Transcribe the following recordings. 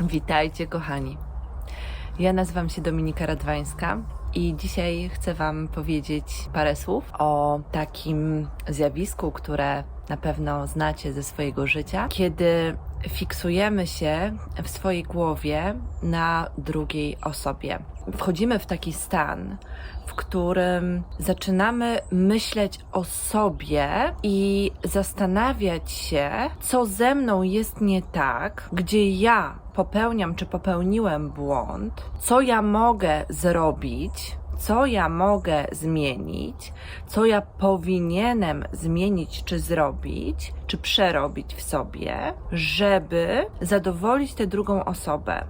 Witajcie, kochani. Ja nazywam się Dominika Radwańska i dzisiaj chcę Wam powiedzieć parę słów o takim zjawisku, które na pewno znacie ze swojego życia, kiedy fiksujemy się w swojej głowie na drugiej osobie. Wchodzimy w taki stan, w którym zaczynamy myśleć o sobie i zastanawiać się, co ze mną jest nie tak, gdzie ja popełniam czy popełniłem błąd, co ja mogę zrobić, co ja mogę zmienić, co ja powinienem zmienić czy zrobić, czy przerobić w sobie, żeby zadowolić tę drugą osobę,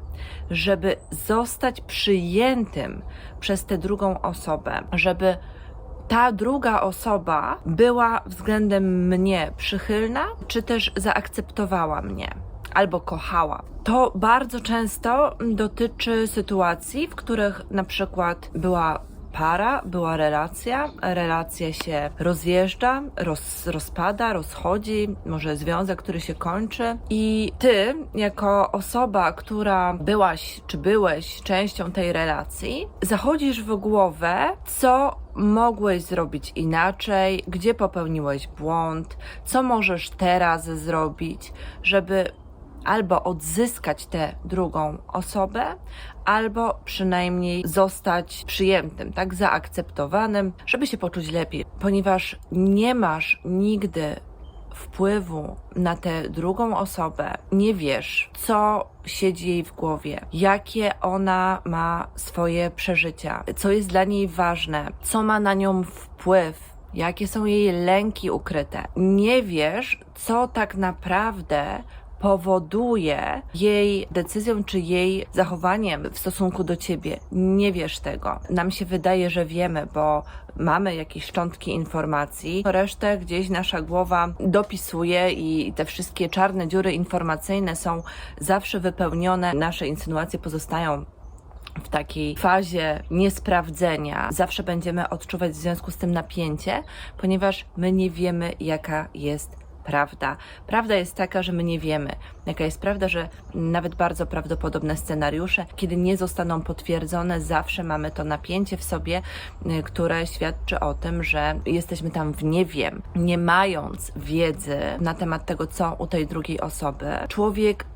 żeby zostać przyjętym przez tę drugą osobę, żeby ta druga osoba była względem mnie przychylna, czy też zaakceptowała mnie albo kochała. To bardzo często dotyczy sytuacji, w których na przykład była para, była relacja, relacja się rozjeżdża, roz, rozpada, rozchodzi, może związek, który się kończy i ty, jako osoba, która byłaś czy byłeś częścią tej relacji, zachodzisz w głowę, co mogłeś zrobić inaczej, gdzie popełniłeś błąd, co możesz teraz zrobić, żeby albo odzyskać tę drugą osobę, albo przynajmniej zostać przyjętym, tak zaakceptowanym, żeby się poczuć lepiej, ponieważ nie masz nigdy wpływu na tę drugą osobę, nie wiesz, co siedzi jej w głowie, jakie ona ma swoje przeżycia, co jest dla niej ważne, co ma na nią wpływ, jakie są jej lęki ukryte. Nie wiesz, co tak naprawdę powoduje jej decyzją czy jej zachowaniem w stosunku do ciebie. Nie wiesz tego. Nam się wydaje, że wiemy, bo mamy jakieś szczątki informacji, resztę gdzieś nasza głowa dopisuje i te wszystkie czarne dziury informacyjne są zawsze wypełnione. Nasze insynuacje pozostają w takiej fazie niesprawdzenia, zawsze będziemy odczuwać w związku z tym napięcie, ponieważ my nie wiemy, jaka jest prawda. Prawda jest taka, że my nie wiemy, jaka jest prawda, że nawet bardzo prawdopodobne scenariusze, kiedy nie zostaną potwierdzone, zawsze mamy to napięcie w sobie, y, które świadczy o tym, że jesteśmy tam w nie wiem, nie mając wiedzy na temat tego, co u tej drugiej osoby. Człowiek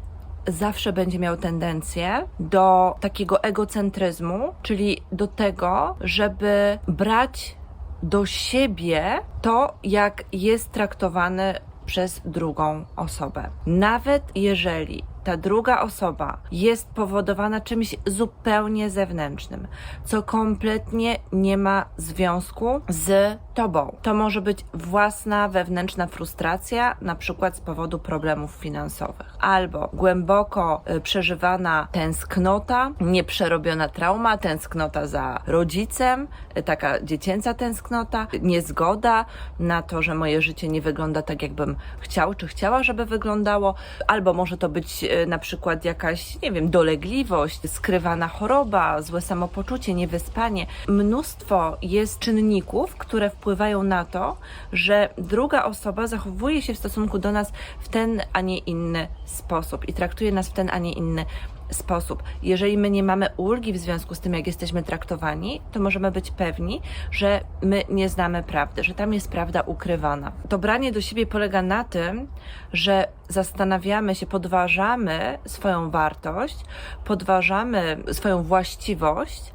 zawsze będzie miał tendencję do takiego egocentryzmu, czyli do tego, żeby brać do siebie to, jak jest traktowany przez drugą osobę. Nawet jeżeli ta druga osoba jest powodowana czymś zupełnie zewnętrznym, co kompletnie nie ma związku z tobą. To może być własna wewnętrzna frustracja, na przykład z powodu problemów finansowych, albo głęboko y, przeżywana tęsknota, nieprzerobiona trauma, tęsknota za rodzicem, y, taka dziecięca tęsknota, niezgoda na to, że moje życie nie wygląda tak, jakbym chciał czy chciała, żeby wyglądało, albo może to być y, na przykład jakaś, nie wiem, dolegliwość, skrywana choroba, złe samopoczucie, niewyspanie. Mnóstwo jest czynników, które wpływają na to, że druga osoba zachowuje się w stosunku do nas w ten, a nie inny sposób i traktuje nas w ten, a nie inny sposób. Jeżeli my nie mamy ulgi w związku z tym, jak jesteśmy traktowani, to możemy być pewni, że my nie znamy prawdy, że tam jest prawda ukrywana. To branie do siebie polega na tym, że zastanawiamy się, podważamy swoją wartość, podważamy swoją właściwość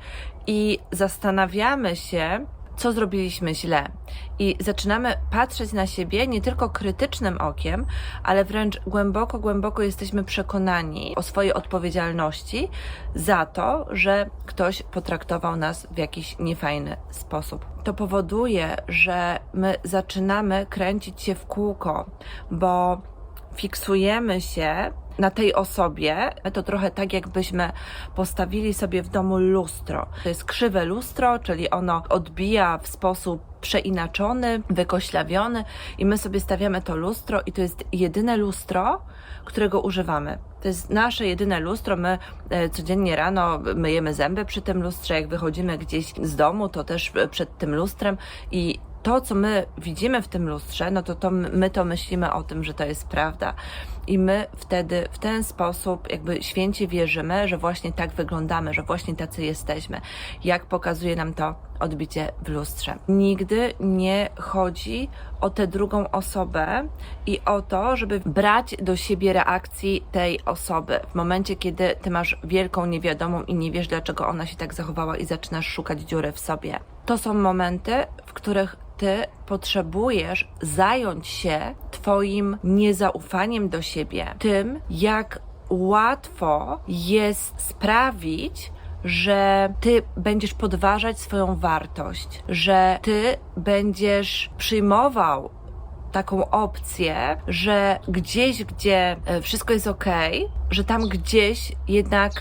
i zastanawiamy się, co zrobiliśmy źle. I zaczynamy patrzeć na siebie nie tylko krytycznym okiem, ale wręcz głęboko, głęboko jesteśmy przekonani o swojej odpowiedzialności za to, że ktoś potraktował nas w jakiś niefajny sposób. To powoduje, że my zaczynamy kręcić się w kółko, bo fiksujemy się na tej osobie, to trochę tak, jakbyśmy postawili sobie w domu lustro. To jest krzywe lustro, czyli ono odbija w sposób przeinaczony, wykoślawiony, i my sobie stawiamy to lustro, i to jest jedyne lustro, którego używamy. To jest nasze jedyne lustro. My e, codziennie rano myjemy zęby przy tym lustrze. Jak wychodzimy gdzieś z domu, to też e, przed tym lustrem i to, co my widzimy w tym lustrze, no to, to my to myślimy o tym, że to jest prawda. I my wtedy w ten sposób jakby święcie wierzymy, że właśnie tak wyglądamy, że właśnie tacy jesteśmy. Jak pokazuje nam to odbicie w lustrze. Nigdy nie chodzi o tę drugą osobę i o to, żeby brać do siebie reakcji tej osoby. W momencie, kiedy ty masz wielką niewiadomą i nie wiesz, dlaczego ona się tak zachowała i zaczynasz szukać dziury w sobie. To są momenty, w których ty potrzebujesz zająć się Twoim niezaufaniem do siebie, tym, jak łatwo jest sprawić, że ty będziesz podważać swoją wartość, że ty będziesz przyjmował taką opcję, że gdzieś, gdzie e, wszystko jest ok, że tam gdzieś jednak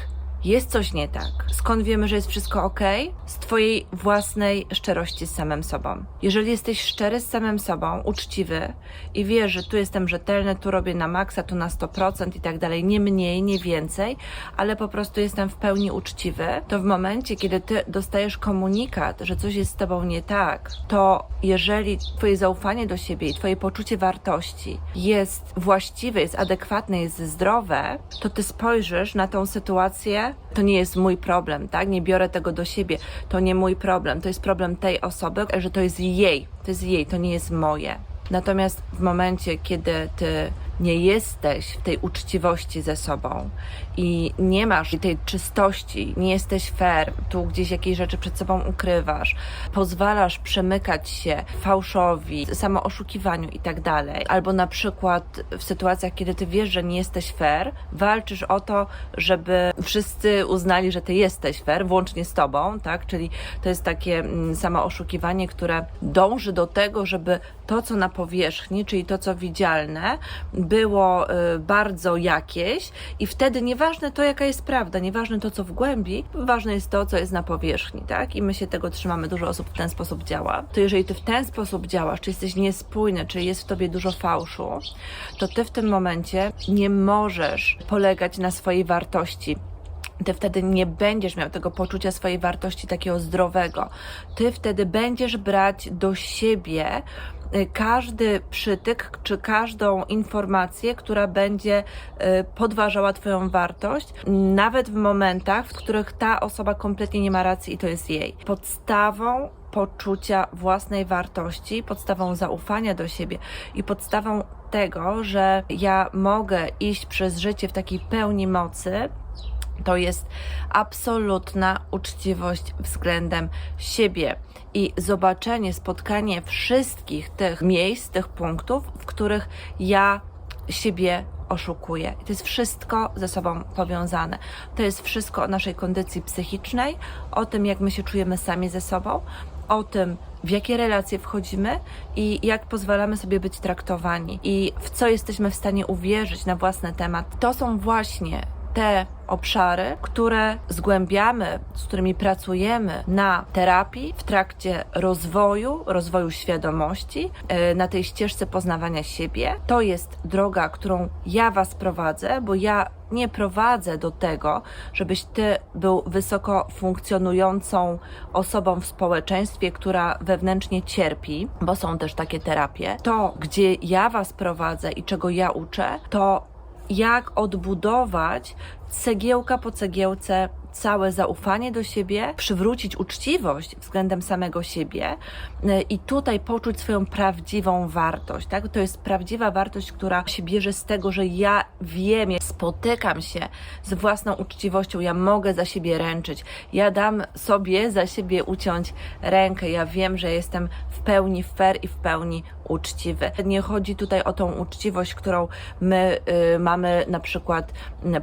jest coś nie tak. Skąd wiemy, że jest wszystko ok? Z Twojej własnej szczerości z samym sobą. Jeżeli jesteś szczery z samym sobą, uczciwy i wiesz, że tu jestem rzetelny, tu robię na maksa, tu na 100% i tak dalej, nie mniej, nie więcej, ale po prostu jestem w pełni uczciwy, to w momencie, kiedy Ty dostajesz komunikat, że coś jest z Tobą nie tak, to jeżeli Twoje zaufanie do siebie i Twoje poczucie wartości jest właściwe, jest adekwatne, jest zdrowe, to Ty spojrzysz na tą sytuację to nie jest mój problem, tak? Nie biorę tego do siebie, to nie mój problem, to jest problem tej osoby, że to jest jej, to jest jej, to nie jest moje. Natomiast w momencie, kiedy ty nie jesteś w tej uczciwości ze sobą i nie masz tej czystości, nie jesteś fair, tu gdzieś jakieś rzeczy przed sobą ukrywasz, pozwalasz przemykać się fałszowi, samooszukiwaniu i tak dalej, albo na przykład w sytuacjach, kiedy ty wiesz, że nie jesteś fair, walczysz o to, żeby wszyscy uznali, że ty jesteś fair, włącznie z tobą, tak? Czyli to jest takie mm, samooszukiwanie, które dąży do tego, żeby to, co na powierzchni, czyli to, co widzialne, było y, bardzo jakieś i wtedy nieważne to, jaka jest prawda, nieważne to, co w głębi, ważne jest to, co jest na powierzchni, tak? I my się tego trzymamy, dużo osób w ten sposób działa. To jeżeli ty w ten sposób działasz, czy jesteś niespójny, czy jest w tobie dużo fałszu, to ty w tym momencie nie możesz polegać na swojej wartości ty wtedy nie będziesz miał tego poczucia swojej wartości takiego zdrowego. Ty wtedy będziesz brać do siebie każdy przytyk czy każdą informację, która będzie y, podważała Twoją wartość, nawet w momentach, w których ta osoba kompletnie nie ma racji i to jest jej. Podstawą poczucia własnej wartości, podstawą zaufania do siebie i podstawą tego, że ja mogę iść przez życie w takiej pełni mocy, to jest absolutna uczciwość względem siebie i zobaczenie, spotkanie wszystkich tych miejsc, tych punktów, w których ja siebie oszukuję. To jest wszystko ze sobą powiązane. To jest wszystko o naszej kondycji psychicznej, o tym, jak my się czujemy sami ze sobą, o tym, w jakie relacje wchodzimy i jak pozwalamy sobie być traktowani i w co jesteśmy w stanie uwierzyć na własny temat. To są właśnie te obszary, które zgłębiamy, z którymi pracujemy na terapii w trakcie rozwoju, rozwoju świadomości, e, na tej ścieżce poznawania siebie. To jest droga, którą ja Was prowadzę, bo ja nie prowadzę do tego, żebyś ty był wysoko funkcjonującą osobą w społeczeństwie, która wewnętrznie cierpi, bo są też takie terapie. To, gdzie ja Was prowadzę i czego ja uczę, to jak odbudować cegiełka po cegiełce całe zaufanie do siebie, przywrócić uczciwość względem samego siebie y, i tutaj poczuć swoją prawdziwą wartość. Tak? To jest prawdziwa wartość, która się bierze z tego, że ja wiem, spotykam się z własną uczciwością, ja mogę za siebie ręczyć, ja dam sobie za siebie uciąć rękę, ja wiem, że jestem w pełni fair i w pełni uczciwy. Nie chodzi tutaj o tą uczciwość, którą my y, mamy na przykład y,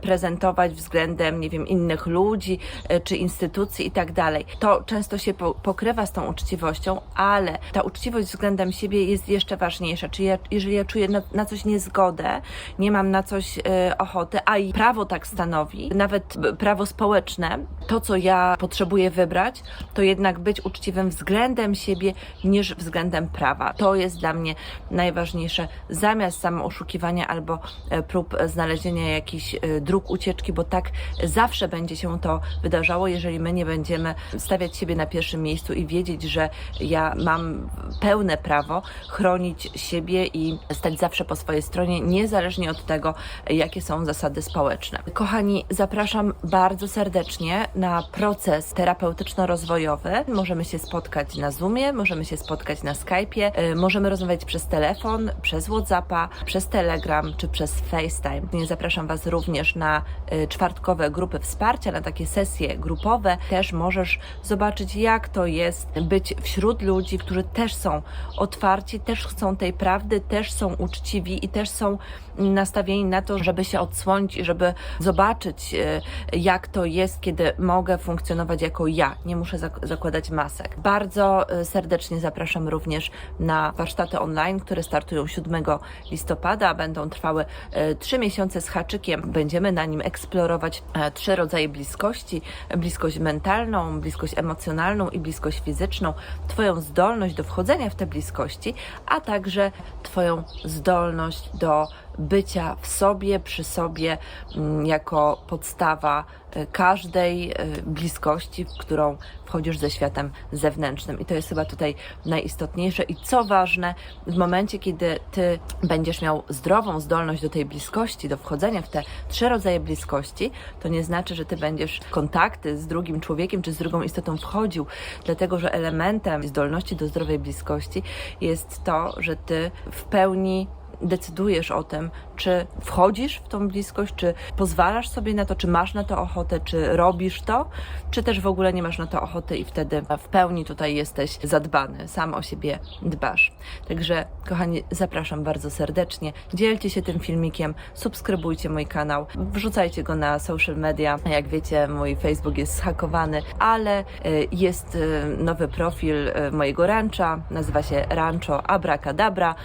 prezentować względem, nie wiem, innych ludzi y, czy instytucji i tak dalej. To często się po, pokrywa z tą uczciwością, ale ta uczciwość względem siebie jest jeszcze ważniejsza. Czyli ja, jeżeli ja czuję na, na coś niezgodę, nie mam na coś y, ochoty, a i prawo tak stanowi, nawet prawo społeczne, to co ja potrzebuję wybrać, to jednak być uczciwym względem siebie niż względem prawa. To jest dla mnie najważniejsze, zamiast samooszukiwania albo e, prób znalezienia jakichś e, dróg ucieczki, bo tak zawsze będzie się to wydarzało, jeżeli my nie będziemy stawiać siebie na pierwszym miejscu i wiedzieć, że ja mam pełne prawo chronić siebie i stać zawsze po swojej stronie, niezależnie od tego, jakie są zasady społeczne. Kochani, zapraszam bardzo serdecznie na proces terapeutyczno-rozwojowy. Możemy się spotkać na Zoomie, możemy się spotkać na Skype'ie, y, możemy rozmawiać przez telefon, przez WhatsAppa, przez Telegram czy przez FaceTime. Zapraszam Was również na y, czwartkowe grupy wsparcia, na takie sesje grupowe. Też możesz zobaczyć, jak to jest być wśród ludzi, którzy też są otwarci, też chcą tej prawdy, też są uczciwi i też są nastawieni na to, żeby się odsłonić i żeby zobaczyć, y, jak to jest, kiedy mogę funkcjonować jako ja. Nie muszę zak- zakładać masek. Bardzo y, serdecznie zapraszam również na warsztaty online, które startują 7 listopada, będą trwały y, trzy miesiące z haczykiem. Będziemy na nim eksplorować e, trzy rodzaje bliskości: bliskość mentalną, bliskość emocjonalną i bliskość fizyczną. Twoją zdolność do wchodzenia w te bliskości, a także Twoją zdolność do bycia w sobie, przy sobie, mm, jako podstawa y, każdej y, bliskości, w którą wchodzisz ze światem zewnętrznym. I to jest chyba tutaj najistotniejsze. I co ważne, w momencie, kiedy ty będziesz miał zdrową zdolność do tej bliskości, do wchodzenia w te trzy rodzaje bliskości, to nie znaczy, że ty będziesz w kontakty z drugim człowiekiem czy z drugą istotą wchodził, dlatego że elementem zdolności do zdrowej bliskości jest to, że ty w pełni decydujesz o tym, czy wchodzisz w tą bliskość, czy pozwalasz sobie na to, czy masz na to ochotę, czy robisz to, czy też w ogóle nie masz na to ochoty i wtedy w pełni tutaj jesteś zadbany, sam o siebie dbasz. Także, kochani, zapraszam bardzo serdecznie. Dzielcie się tym filmikiem, subskrybujcie mój kanał, wrzucajcie go na social media. Jak wiecie, mój Facebook jest zhakowany, ale y, jest y, nowy profil y, mojego rancha, nazywa się Rancho Abracadabra.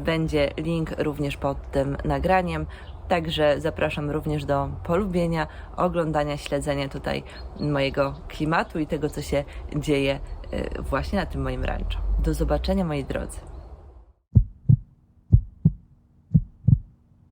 Będzie link również pod tym nagraniem. Także zapraszam również do polubienia, oglądania, śledzenia tutaj mojego klimatu i tego, co się dzieje y, właśnie na tym moim rancho. Do zobaczenia, moi drodzy.